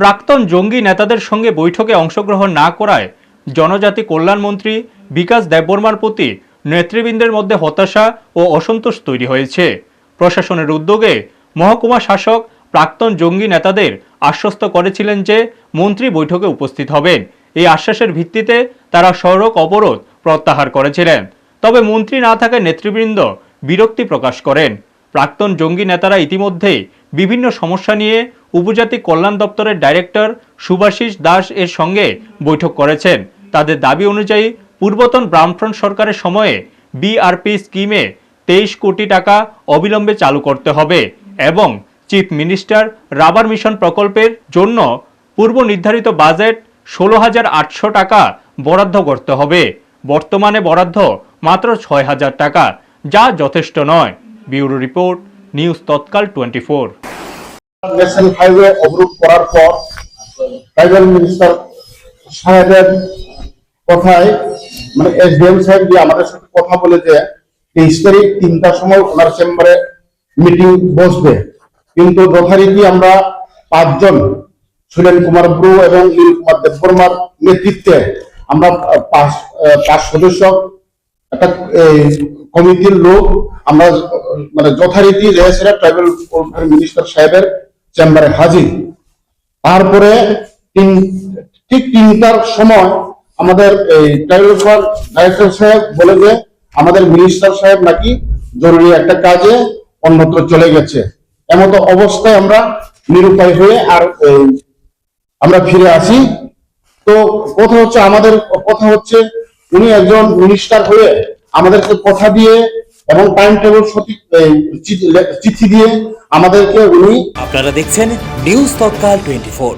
প্রাক্তন জঙ্গি নেতাদের সঙ্গে বৈঠকে অংশগ্রহণ না করায় জনজাতি কল্যাণমন্ত্রী বিকাশ দেববর্মার প্রতি নেতৃবৃন্দের মধ্যে হতাশা ও অসন্তোষ তৈরি হয়েছে। প্রশাসনের উদ্যোগে মহকুমা শাসক প্রাক্তন জঙ্গি নেতাদের আশ্বস্ত করেছিলেন যে মন্ত্রী বৈঠকে উপস্থিত হবেন। এই আশ্বাসের ভিত্তিতে তারা সড়ক অবরোধ প্রত্যাহার করেছিলেন। তবে মন্ত্রী না থাকায় নেতৃবৃন্দ বিরক্তি প্রকাশ করেন। প্রাক্তন জঙ্গি নেতারা ইতিমধ্যেই বিভিন্ন সমস্যা নিয়ে উপজাতি কল্যাণ দপ্তরের ডাইরেক্টর সুভাষিস দাস এর সঙ্গে বৈঠক করেছেন। তাদের দাবি অনুযায়ী পূর্বতন বামফ্রন্ট সরকারের সময়ে বিআরপি স্কিমে তেইশ কোটি টাকা অবিলম্বে চালু করতে হবে এবং চিফ মিনিস্টার রাবার মিশন প্রকল্পের জন্য পূর্ব নির্ধারিত বাজেট ষোলো হাজার আটশো টাকা বরাদ্দ করতে হবে। বর্তমানে বরাদ্দ মাত্র ছয় হাজার টাকা, যা যথেষ্ট নয়। Bureau report, news Tatkal twenty national highway অবরোধ করার পর ট্রাইবাল মিনিস্টার সাহেবের কথায় মানে সাহেব আমাদের সাথে কথা বলে যে তেইশ তারিখ তিনটার সময় ওনার চেম্বারে মিটিং বসবে। কিন্তু যথারীতি আমরা পাঁচজন, সুরেন কুমার ব্রু এবং নীল কুমার দেববর্মার নেতৃত্বে আমরা পাঁচ পাঁচ সদস্য, একটা কমিটির লোক আমরা মানে যথারীতি রেহাসেরা ট্রাইবাল মিনিস্টার সাহেবের চেম্বারে হাজির। তারপরে তিন, ঠিক তিনটার সময় আমাদের এই ডাইরেক্টর সাহেব বলে যে, আমাদের মিনিস্টার সাহেব নাকি জরুরি একটা কাজে অন্যত্র চলে গেছে। এমতো অবস্থায় আমরা নিরুপায় হয়ে আর আমরা ফিরে আসি। তো কথা হচ্ছে আমাদের, কথা হচ্ছে উনি একজন মিনিস্টার হয়ে আমাদেরকে কথা দিয়ে এবং টাইম টেবিল সঠিক চিঠি দিয়ে আমাদেরকে উনি আপনারা দেখছেন নিউজ তৎকাল টোয়েন্টি ফোর